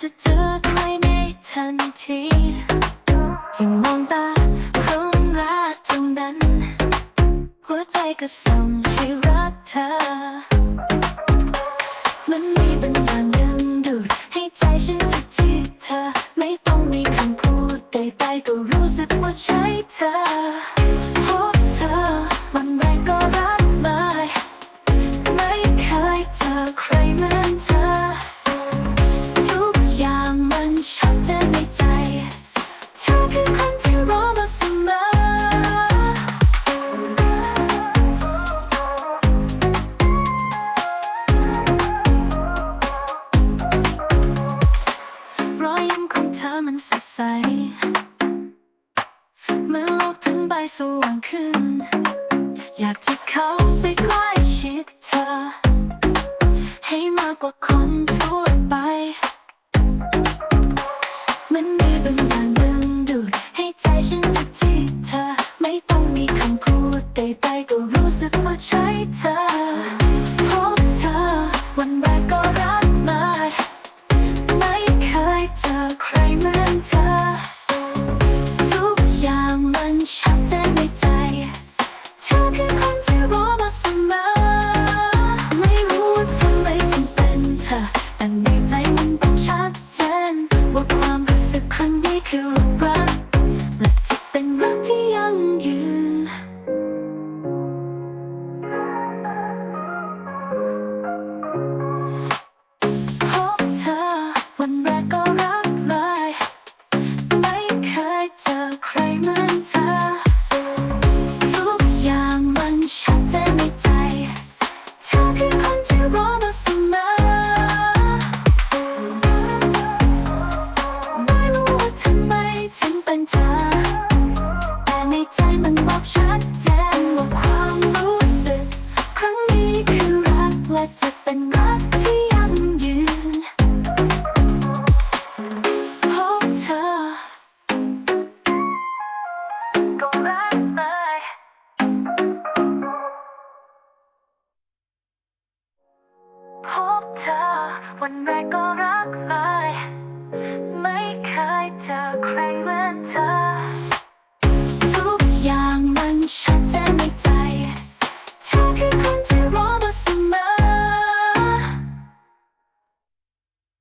จะเจอกัไว้ในทันทีที่มองตาครุ่งรักตรงนั้น หัวใจก็สั่งให้รัก สว่างขึ้น อยากจะเข้าไป ทุกอย่างมันชัดเจนในใจ เธอคือคนที่รอมาเสมอไม่รู้ว่าทำไมถึงเป็นเธอ แต่ในใจมันบอกชัดเจนว่าความรู้สึก ครั้งนี้คือรักและจะเป็นรักที่ วันแรกก็รักไปไม่เคยเจอใครเหมือนเธอ ทุกอย่างมันชัดเจนในใจเธอคือคนที่รอ